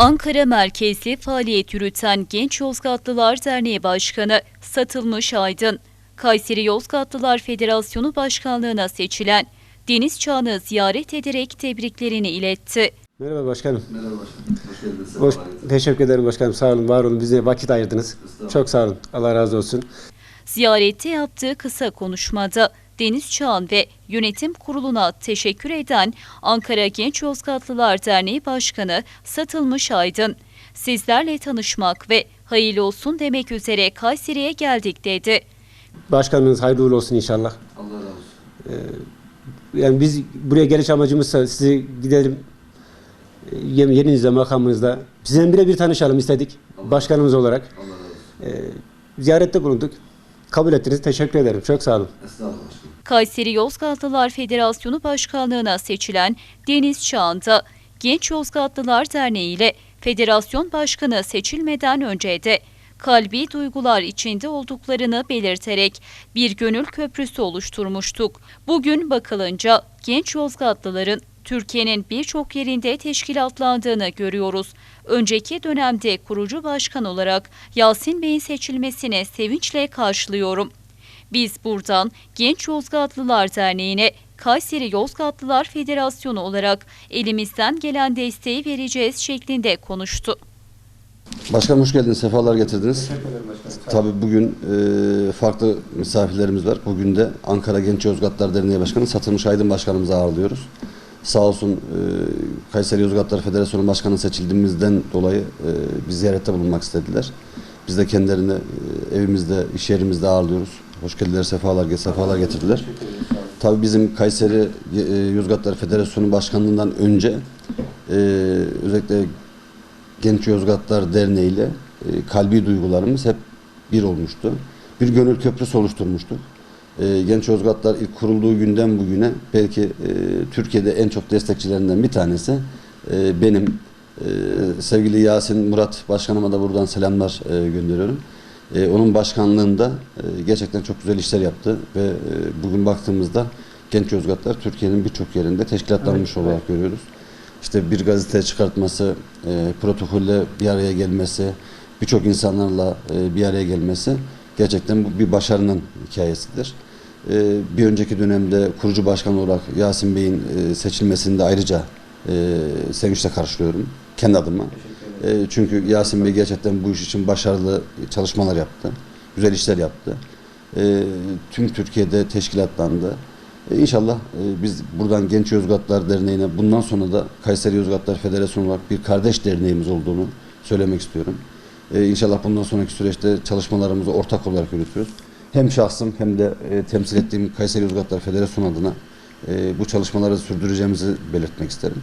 Ankara merkezli faaliyet yürüten Genç Yozgatlılar Derneği Başkanı Satılmış Aydın, Kayseri Yozgatlılar Federasyonu Başkanlığına seçilen Deniz Çağ'ını ziyaret ederek tebriklerini iletti. Merhaba başkanım. Merhaba başkanım. Hoş geldiniz. Hoş, teşekkür ederim başkanım. Sağ olun, var olun. Bize vakit ayırdınız. Çok sağ olun. Allah razı olsun. Ziyarette yaptığı kısa konuşmada Deniz Çağan ve yönetim kuruluna teşekkür eden Ankara Genç Yozgatlılar Derneği Başkanı Satılmış Aydın, sizlerle tanışmak ve hayırlı olsun demek üzere Kayseri'ye geldik dedi. Başkanımız hayırlı uğurlu olsun inşallah. Allah razı olsun. Yani biz buraya geliş amacımızsa sizi gidelim e, yerinizde, makamınızda. Sizden birebir tanışalım istedik. Başkanımız olarak. Allah razı olsun. Ziyarette bulunduk. Kabul ettiniz. Teşekkür ederim. Çok sağ olun. Estağfurullah. Kayseri Yozgatlılar Federasyonu Başkanlığına seçilen Deniz Çağan'da Genç Yozgatlılar Derneği ile federasyon başkanı seçilmeden önce de kalbi duygular içinde olduklarını belirterek bir gönül köprüsü oluşturmuştuk. Bugün bakılınca genç Yozgatlıların Türkiye'nin birçok yerinde teşkilatlandığını görüyoruz. Önceki dönemde kurucu başkan olarak Yasin Bey'in seçilmesine sevinçle karşılıyorum. Biz buradan Genç Yozgatlılar Derneği'ne Kayseri Yozgatlılar Federasyonu olarak elimizden gelen desteği vereceğiz şeklinde konuştu. Başkanım hoş geldiniz. Sefalar getirdiniz. Tabii bugün e, farklı misafirlerimiz var. Bugün de Ankara Genç Yozgatlar Derneği Başkanı Satılmış Aydın Başkanımızı ağırlıyoruz. Sağ olsun e, Kayseri Yozgatlar Federasyonu Başkanı seçildiğimizden dolayı e, bir ziyarette bulunmak istediler. Biz de kendilerini e, evimizde, iş yerimizde ağırlıyoruz. Hoş geldiler, sefalar, sefalar getirdiler. Tabii bizim Kayseri e, Yozgatlar Federasyonu Başkanlığından önce e, özellikle Genç Yozgatlar Derneği ile e, kalbi duygularımız hep bir olmuştu. Bir gönül köprüsü oluşturmuştuk. E, Genç Yozgatlar ilk kurulduğu günden bugüne belki e, Türkiye'de en çok destekçilerinden bir tanesi e, benim. E, sevgili Yasin Murat Başkanıma da buradan selamlar e, gönderiyorum. E, onun başkanlığında e, gerçekten çok güzel işler yaptı ve e, bugün baktığımızda Genç Yozgatlar Türkiye'nin birçok yerinde teşkilatlanmış olarak görüyoruz işte bir gazete çıkartması, e, protokolle bir araya gelmesi, birçok insanlarla e, bir araya gelmesi gerçekten bu bir başarının hikayesidir. E, bir önceki dönemde kurucu başkan olarak Yasin Bey'in e, seçilmesini de ayrıca e, sevinçle karşılıyorum kendi adıma. E, çünkü Yasin Bey gerçekten bu iş için başarılı çalışmalar yaptı, güzel işler yaptı. E, tüm Türkiye'de teşkilatlandı. E, İnşallah biz buradan Genç Yozgatlar Derneği'ne bundan sonra da Kayseri Yozgatlar Federasyonu olarak bir kardeş derneğimiz olduğunu söylemek istiyorum. İnşallah bundan sonraki süreçte çalışmalarımızı ortak olarak yürütüyoruz. Hem şahsım hem de temsil ettiğim Kayseri Yozgatlar Federasyonu adına bu çalışmaları sürdüreceğimizi belirtmek isterim.